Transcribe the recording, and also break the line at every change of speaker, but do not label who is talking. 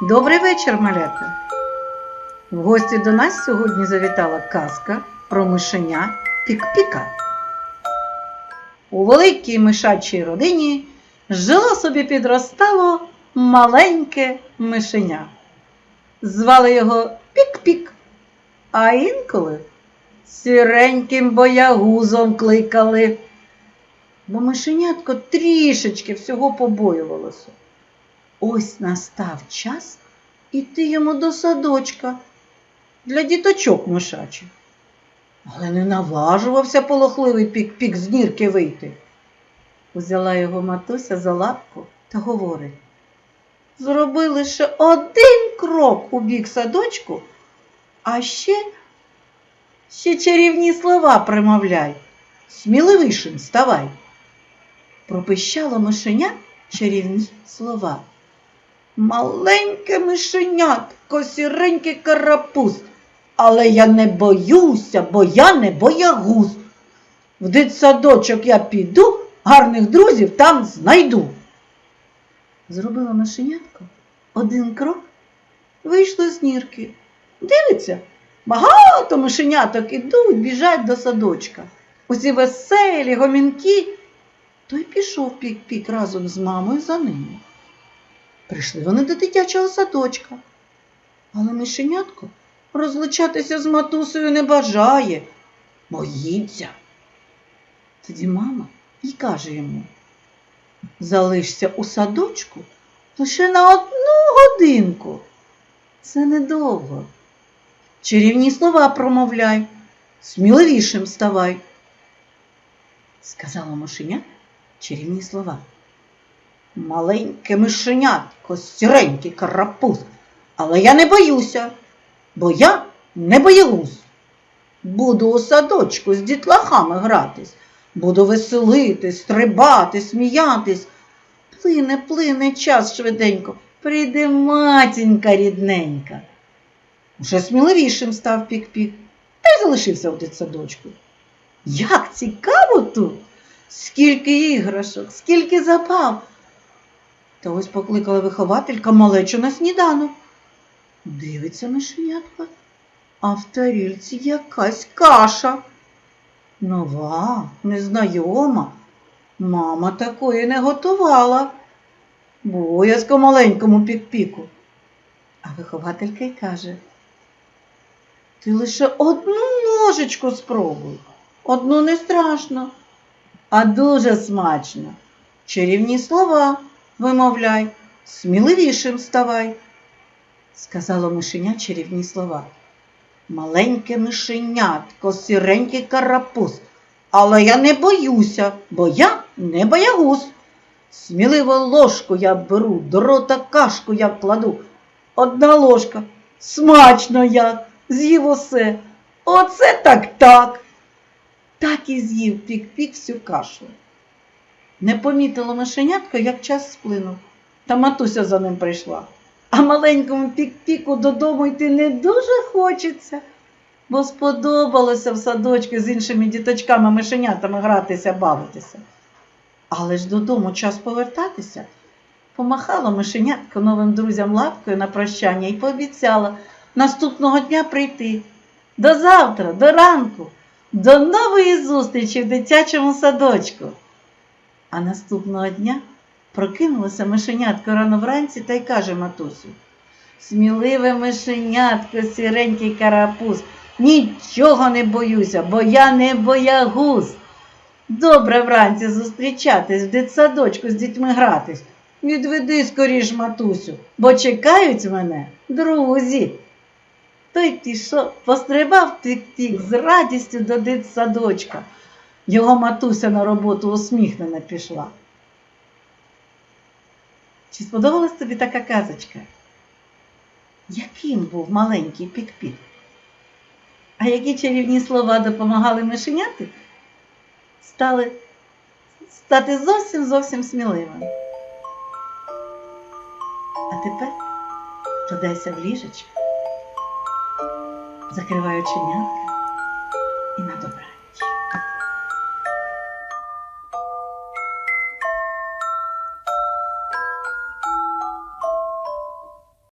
Добрий вечір, малята! В гості до нас сьогодні завітала казка про мишеня Пік-Піка. У великій мишачій родині жило собі підростало маленьке мишеня. Звали його Пік-Пік, а інколи сіреньким боягузом кликали, бо мишенятко трішечки всього побоювалося. Ось настав час іти йому до садочка для діточок мишачих. Але не наважувався полохливий пік-пік з нірки вийти. Узяла його матуся за лапку та говорить. Зроби лише один крок у бік садочку, а ще, ще чарівні слова примовляй, сміливішим ставай. Пропищало мишеня чарівні слова. Маленьке мишенятко, сіренький карапуз. Але я не боюся, бо я не боягуз. В дитсадочок я піду, гарних друзів там знайду. Зробила мишенятко один крок, вийшло з нірки. Дивиться, багато мишеняток ідуть, біжать до садочка. Усі веселі, гомінкі. Той пішов пік-пік разом з мамою за ними. Прийшли вони до дитячого садочка. Але мишенятко розлучатися з матусею не бажає, боїться. Тоді мама і каже йому, залишся у садочку лише на одну годинку. Це недовго. Чарівні слова промовляй, сміливішим ставай. Сказала мишеня чарівні слова. Маленьке мишенятко, сіренький карапуз, але я не боюся, бо я не боягуз. Буду у садочку з дітлахами гратись, буду веселитись, стрибати, сміятись. Плине, плине час швиденько, прийде матінька рідненька. Уже сміливішим став пік-пік, та й залишився у дитсадочку. Як цікаво тут! Скільки іграшок, скільки забав. Та ось покликала вихователька малечу на сніданок. Дивиться мишенятка, а в тарільці якась каша. Нова, незнайома. Мама такої не готувала. Боязко маленькому пік-піку. А вихователька й каже, ти лише одну ложечку спробуй. Одну не страшно, а дуже смачно. Чарівні слова вимовляй, сміливішим ставай, сказало мишеня чарівні слова. Маленьке мишенятко, сіренький карапуз, але я не боюся, бо я не боягуз. Сміливо ложку я беру, до рота кашку я кладу. Одна ложка, смачно як, з'їв усе. Оце так так. Так і з'їв пік-пік всю кашу. Не помітило мишенятко, як час сплинув, та матуся за ним прийшла. А маленькому пік-піку додому йти не дуже хочеться, бо сподобалося в садочку з іншими діточками мишенятами гратися, бавитися. Але ж додому час повертатися. Помахала мишенятко новим друзям лапкою на прощання і пообіцяла наступного дня прийти. До завтра, до ранку, до нової зустрічі в дитячому садочку. А наступного дня прокинулося мишенятко рано вранці та й каже матусю. Сміливе мишенятко, сіренький карапуз, нічого не боюся, бо я не боягуз. Добре вранці зустрічатись в дитсадочку з дітьми гратись. Відведи скоріш, матусю, бо чекають мене друзі. Той пішов, пострибав тік-тік з радістю до дитсадочка. Його матуся на роботу усміхнена пішла. Чи сподобалась тобі така казочка? Яким був маленький пік-пік? А які чарівні слова допомагали мишеняти? Стали стати зовсім зовсім сміливим. А тепер подайся в ліжечко, закривай оченятка